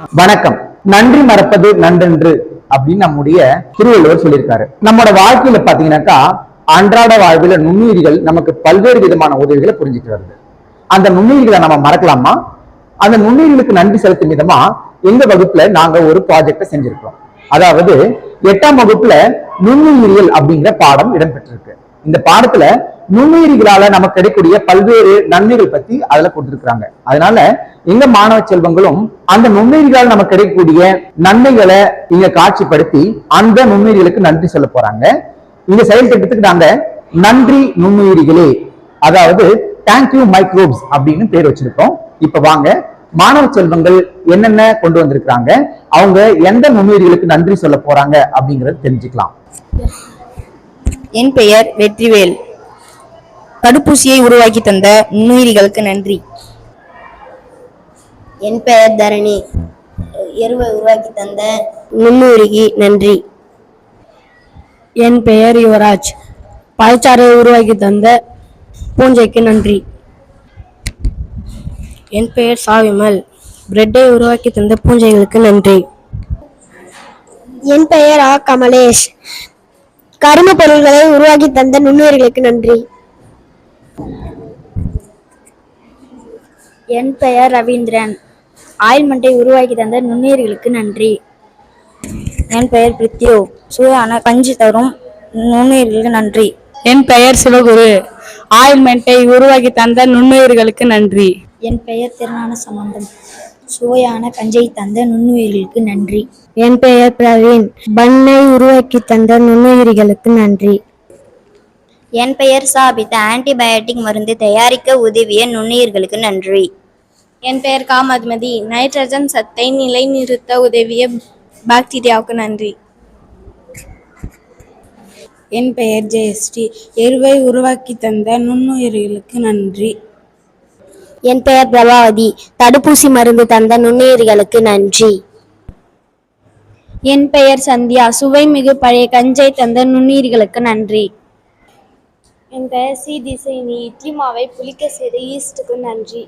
வணக்கம். நன்றி மறப்பது நன்றென்று அப்படின்னு நம்முடைய திருவள்ளுவர் சொல்லியிருக்காரு. நம்மளோட வாழ்க்கையில பாத்தீங்கன்னாக்கா அன்றாட வாழ்வில் நுண்ணுயிரிகள் நமக்கு பல்வேறு விதமான உதவிகளை புரிஞ்சுட்டு வருது. அந்த நுண்ணுயிரிகளை நம்ம மறக்கலாமா? அந்த நுண்ணுயிர்களுக்கு நன்றி செலுத்தும் விதமா எங்க வகுப்புல நாங்க ஒரு ப்ராஜெக்டை செஞ்சிருக்கோம் அதாவது எட்டாம் வகுப்புல நுண்ணுயிரியல் அப்படிங்கிற பாடம் இடம்பெற்றிருக்கு. இந்த பாடத்துல நுண்ணுயிரிகளால நமக்கு கிடைக்கக்கூடிய பல்வேறு நன்மைகள் பத்தி அதுல கொடுத்துருக்காங்க அதனால எங்க மாணவ செல்வங்களும் அந்த நுண்ணுயிரிகளால் நமக்கு கிடைக்கக்கூடிய நன்மைகளை இங்க காட்சிப்படுத்தி அந்த நுண்ணுயிரிகளுக்கு நன்றி சொல்ல போறாங்க. இந்த செயல் திட்டத்துக்கு நாங்க நன்றி நுண்ணுயிரிகளே அதாவது தேங்க்யூ மைக்ரோப்ஸ் அப்படின்னு பேர் வச்சிருக்கோம். இப்ப வாங்க மாணவ செல்வங்கள் என்னென்ன கொண்டு வந்திருக்கிறாங்க அவங்க எந்த நுண்ணுயிரிகளுக்கு நன்றி சொல்ல போறாங்க அப்படிங்கறத தெரிஞ்சுக்கலாம். என் பெயர் வெற்றிவேல். தடுப்பூசியை உருவாக்கி தந்த நுண்ணுயிரிகளுக்கு நன்றி. என் பெயர் தரணி. எருவை உருவாக்கி தந்த நுண்ணுயிரிக்கு நன்றி. என் பெயர் யுவராஜ். பழச்சாறை உருவாக்கி தந்த பூஞ்சைக்கு நன்றி. என் பெயர் சாவிமல். பிரெட்டை உருவாக்கி தந்த பூஞ்சைகளுக்கு நன்றி. என் பெயர் ஆ கமலேஷ். கரும பொருள்களை உருவாக்கி தந்த நுண்ணுயிர்களுக்கு நன்றி. என் பெயர் ரவீந்திரன். ஆயில்மெண்ட்டை உருவாக்கி தந்த நுண்ணுயிர்களுக்கு நன்றி. என் பெயர் பிரித்யு. சுவையான கஞ்சி தரும் நுண்ணுயிர்களுக்கு நன்றி. என் பெயர் சிவகுரு. ஆயில்மெண்ட்டை உருவாக்கி தந்த நுண்ணுயிர்களுக்கு நன்றி. என் பெயர் திருநான சம்பந்தம். சுவையான கஞ்சை தந்த நுண்ணுயிர்களுக்கு நன்றி. என் பெயர் பிரவீன். பண்ணை உருவாக்கி தந்த நுண்ணுயிரிகளுக்கு நன்றி. என் பெயர் சாபிதா. ஆன்டிபயோட்டிக் மருந்து தயாரிக்க உதவிய நுண்ணுயிர்களுக்கு நன்றி. என் பெயர் காமத்மதி. நைட்ரஜன் சத்தை நிலைநிறுத்த உதவிய பாக்டீரியாவுக்கு நன்றி. என் பெயர் ஜெயஸ்ரீ. எருவை உருவாக்கி தந்த நுண்ணுயிர்களுக்கு நன்றி. என் பெயர் பிரபாவதி. தடுப்பூசி மருந்து தந்த நுண்ணுயிரிகளுக்கு நன்றி. என் பெயர் சந்தியா. சுவை மிகு பழைய கஞ்சை தந்த நுண்ணுயிர்களுக்கு நன்றி. என் பெயர் சி திசை இட்லி மாவை புளிக்க செய்த ஈஸ்டுக்கு நன்றி.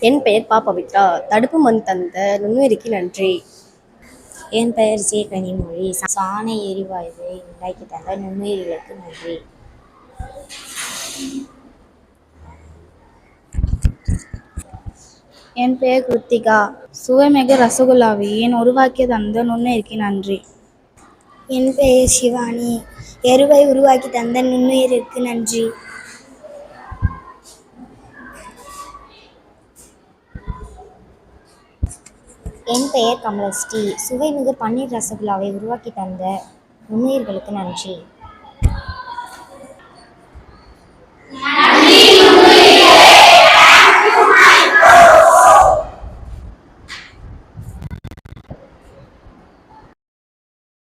என் பெயர் பா பவித்ரா. தடுப்பு மண் தந்த நுண்ணுயிருக்கு நன்றி. என் பெயர் ஜே கனிமொழி. சாண எரிவாயுவை உண்டாக்கி தந்த நுண்ணுயிர்களுக்கு நன்றி. என் பெயர் கிருத்திகா. சுவைமிகு ரசகுல்லாவை உருவாக்கி உருவாக்கிய தந்த நுண்ணுயிருக்கு நன்றி. என் பெயர் சிவானி. எருவை உருவாக்கி தந்த நுண்ணுயிருக்கு நன்றி. என் பெயர் கமலஸ்ரீ. சுவைமிகு பன்னீர் ரசகுல்லாவை உருவாக்கி தந்த நுண்ணுயிர்களுக்கு நன்றி.